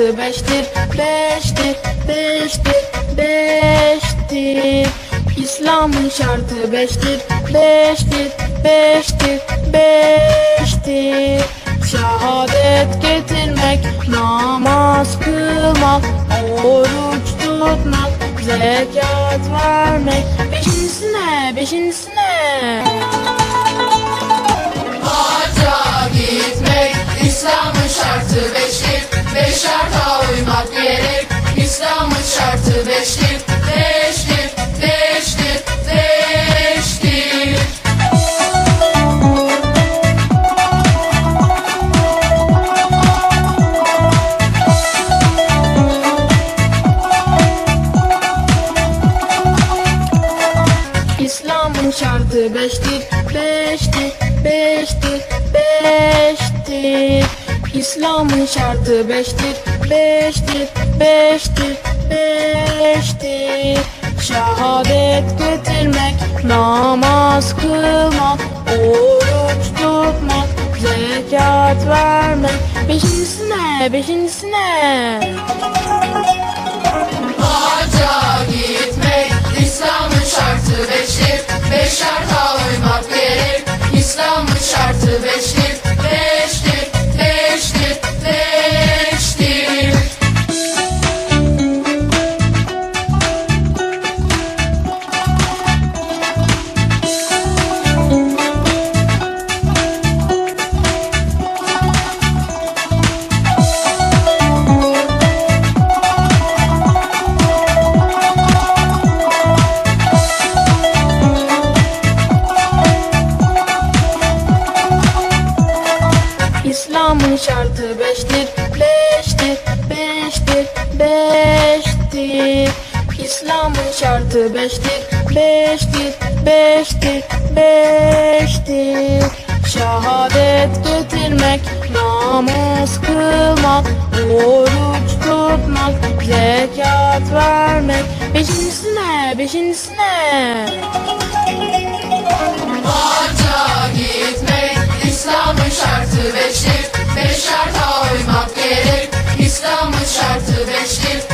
altı beştir Beştir, beştir, beştir. İslam'ın şartı beştir Beştir, beştir, beştir. Şehadet getirmek, namaz kılmak Oruç tutmak, zekat vermek. Beşincisine, beşincisine. İslam'ın şartı beştir, beştir, beştir, beştir. İslam'ın şartı beştir, beştir, beştir, beştir. Şehadet getirmek, namaz kılmak, oruç tutmak, zekat vermek. Beşincisi ne? İslam'ın şartı beştir, beştir, beştir, beştir. İslam'ın şartı beştir, beştir, beştir, beştir. Şehadet getirmek, namaz kılmak, oruç tutmak, zekat vermek. Beşincisi ne? şartı beştir.